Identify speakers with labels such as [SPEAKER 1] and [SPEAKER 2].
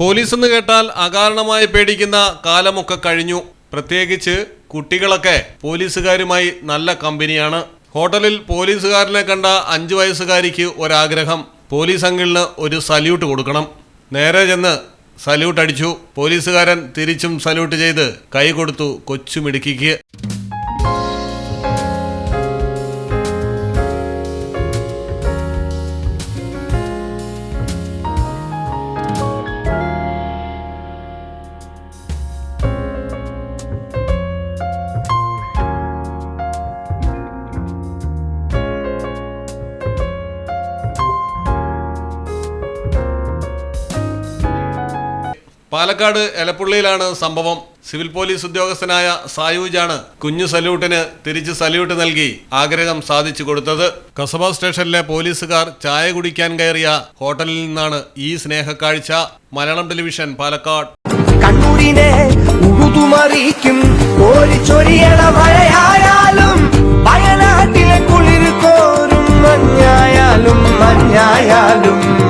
[SPEAKER 1] Police എന്ന് കേട്ടാൽ അകാരണമായി പേടിക്കുന്ന കാലമൊക്കെ കഴിഞ്ഞു. പ്രത്യേകിച്ച് കുട്ടികളൊക്കെ പോലീസുകാരുമായി നല്ല കമ്പനിയാണ്. ഹോട്ടലിൽ പോലീസുകാരനെ കണ്ട അഞ്ചു വയസ്സുകാരിക്ക് ഒരാഗ്രഹം. പോലീസ് അങ്കിളിന് ഒരു സല്യൂട്ട് കൊടുക്കണം. നേരെ ചെന്ന് സല്യൂട്ട് അടിച്ചു. പോലീസുകാരൻ തിരിച്ചും സല്യൂട്ട് ചെയ്ത് കൈ കൊടുത്തു കൊച്ചുമിടുക്കിക്ക് പാലക്കാട് എലപ്പുള്ളിയിലാണ് സംഭവം. സിവിൽ പോലീസ് ഉദ്യോഗസ്ഥനായ സായൂജാണ് കുഞ്ഞു സല്യൂട്ടിന് തിരിച്ച് സല്യൂട്ട് നൽകി ആഗ്രഹം സാധിച്ചു കൊടുത്തത്. കസബ സ്റ്റേഷനിലെ പോലീസുകാർ ചായ കുടിക്കാൻ കയറിയ ഹോട്ടലിൽ നിന്നാണ് ഈ സ്നേഹക്കാഴ്ച. മലയാളം ടെലിവിഷൻ പാലക്കാട്.
[SPEAKER 2] കണ്ണൂരിനെ